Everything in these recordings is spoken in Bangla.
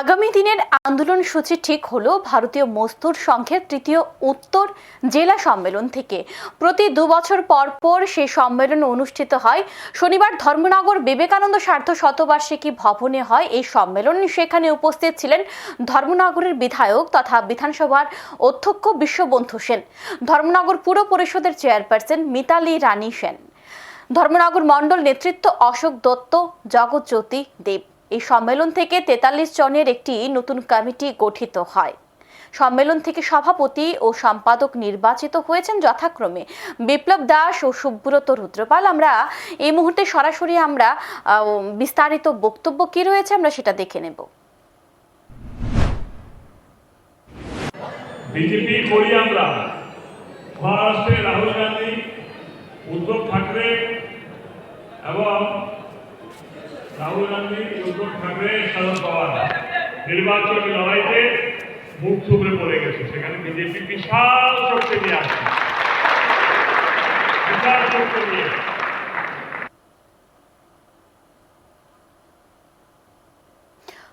আগামী দিনের আন্দোলন সূচি ঠিক হলো ভারতীয় মজদুর সংঘের তৃতীয় উত্তর জেলা সম্মেলন থেকে। প্রতি দু বছর পর পর সেই সম্মেলন অনুষ্ঠিত হয়। শনিবার ধর্মনগর বিবেকানন্দ স্বার্থ শতবার্ষিকী ভবনে হয় এই সম্মেলন। সেখানে উপস্থিত ছিলেন ধর্মনগরের বিধায়ক তথা বিধানসভার অধ্যক্ষ বিশ্ববন্ধু সেন, ধর্মনগর পুর পরিষদের চেয়ারপারসন মিতালি রানী সেন, ধর্মনগর মণ্ডল নেতৃত্ব অশোক দত্ত জগৎজ্যোতি দেব। এই সম্মেলন থেকে তেতাল্লিশ জনের একটি নতুন কমিটি গঠিত হয়। সম্মেলন থেকে সভাপতি ও সম্পাদক নির্বাচিত হয়েছেন যথাক্রমে বিপ্লব দাস ও সুব্রত রুদ্রপাল। আমরা এই মুহূর্তে সরাসরি আমরা বিস্তারিত বক্তব্য কি রয়েছে আমরা সেটা দেখে নেব। বিজেপি করি আমরা মহারাষ্ট্রে রাহুল গান্ধী, উদ্ধব ঠাকরে এবং রাহুল গান্ধী, উদ্ধব ঠাকরে শরদ পাওয়ার। লড়াইতে মুখ থুবড়ে পড়ে গেছে। সেখানে বিজেপি বিশাল শক্তি নিয়ে আসছে। বিশাল শক্তি নিয়ে।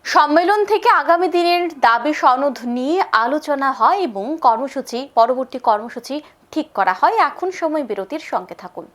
সম্মেলন থেকে আগামী দিনের দাবি সনদ নিয়ে আলোচনা হয় এবং কর্মসূচি, পরবর্তী কর্মসূচি ঠিক করা হয়। এখন সময় বিরতির সঙ্গে থাকুন।